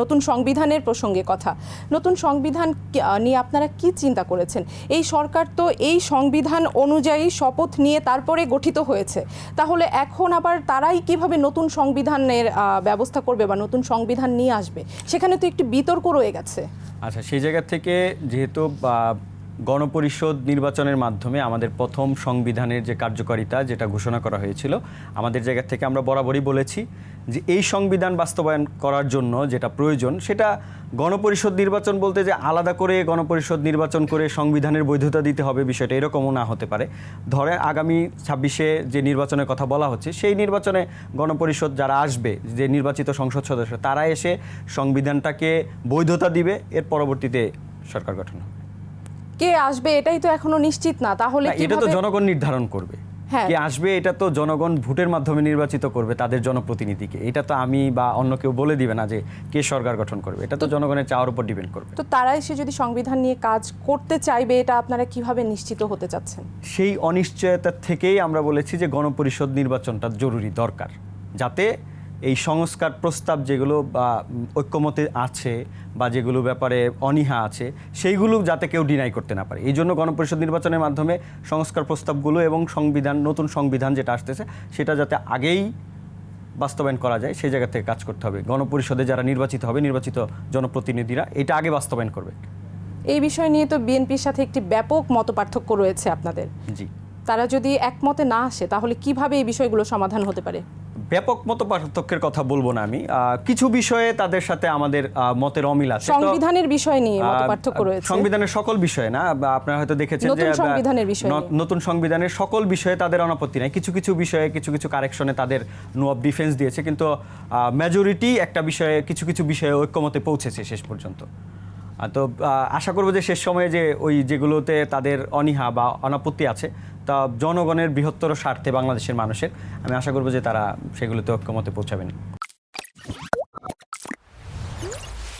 নতুন সংবিধানের প্রসঙ্গে কথা। নতুন সংবিধান নিয়ে আপনারা কি চিন্তা করেছেন? এই সরকার তো এই সংবিধান অনুযায়ী শপথ নিয়ে তারপরে গঠিত হয়েছে। তাহলে এখন আবার তারাই কীভাবে নতুন সংবিধানের ব্যবস্থা করবে বা নতুন সংবিধান নিয়ে আসবে? সেখানে তো একটি বিতর্ক রয়ে গেছে। আচ্ছা সেই জায়গা থেকে যেহেতু গণপরিষদ নির্বাচনের মাধ্যমে আমাদের প্রথম সংবিধানের যে কার্যকারিতা, যেটা ঘোষণা করা হয়েছিল, আমাদের জায়গা থেকে আমরা বরাবরই বলেছি যে এই সংবিধান বাস্তবায়ন করার জন্য যেটা প্রয়োজন, সেটা গণপরিষদ নির্বাচন বলতে যে আলাদা করে গণপরিষদ নির্বাচন করে সংবিধানের বৈধতা দিতে হবে বিষয়টা এরকমও না হতে পারে। ধরে আগামী ছাব্বিশে যে নির্বাচনের কথা বলা হচ্ছে, সেই নির্বাচনে গণপরিষদ যারা আসবে, যে নির্বাচিত সংসদ সদস্য, তারা এসে সংবিধানটাকে বৈধতা দিবে, এর পরবর্তীতে সরকার গঠন হবে। কে আসবে এটাই তো এখনও নিশ্চিত না। তাহলে এটা তো জনগণ নির্ধারণ করবে। হ্যাঁ। কে আসবে এটা তো জনগণ ভোটের মাধ্যমে নির্বাচিত করবে তাদের জনপ্রতিনিধিকে। এটা তো আমি বা অন্য কেউ বলে দিবে না যে কে সরকার গঠন করবে। এটা তো জনগণের চাওয়ার উপর ডিপেন্ড করবে। তো তারা এসে যদি সংবিধান নিয়ে কাজ করতে চাইবে এটা আপনারা কীভাবে নিশ্চিত হতে চাচ্ছেন? সেই অনিশ্চয়তা থেকেই আমরা বলেছি যে গণপরিষদ নির্বাচনটা জরুরি দরকার। যাতে এই সংস্কার প্রস্তাব যেগুলো বা ঐক্যমতে আছে বা যেগুলো ব্যাপারে অনীহা আছে সেইগুলো যাতে কেউ ডিনাই করতে না পারে। এই জন্য গণপরিষদ নির্বাচনের মাধ্যমে সংস্কার প্রস্তাবগুলো এবং সংবিধান নতুন সংবিধান যেটা আসতেছে সেটা যাতে আগেই বাস্তবায়ন করা যায় সেই জায়গা থেকে কাজ করতে হবে। গণপরিষদে যারা নির্বাচিত হবে নির্বাচিত জনপ্রতিনিধিরা এটা আগে বাস্তবায়ন করবে। এই বিষয় নিয়ে তো বিএনপির সাথে একটি ব্যাপক মতপার্থক্য রয়েছে আপনাদের। জি। তারা যদি একমতে না আসে তাহলে কীভাবে এই বিষয়গুলো সমাধান হতে পারে? ব্যাপক মত পার্থক্যের কথা বলব না আমি। কিছু বিষয়ে তাদের সাথে আমাদের মতের অমিল আছে। সংবিধানের বিষয় নিয়ে আহ, মতপার্থক্য রয়েছে। সংবিধানের সকল বিষয়ে না? আপনারা হয়তো দেখেছেন যে সংবিধানের বিষয় নতুন সংবিধানের সকল বিষয়ে তাদের অনাপত্তি নাই। কিছু কিছু বিষয়ে কিছু কিছু কারেকশনে তাদের নো অফ ডিফেন্স দিয়েছে। কিন্তু মেজরিটি একটা বিষয়ে কিছু কিছু বিষয়ে ঐক্যমতে পৌঁছেছে শেষ পর্যন্ত। তো আশা করব যে শেষ সময়ে যে ওই যেগুলোতে তাদের অনীহা বা অনাপত্তি আছে তা জনগণের বৃহত্তর স্বার্থে বাংলাদেশের মানুষের। আমি আশা করব যে তারা সেগুলোতে ঐক্যমতে পৌঁছাবেন।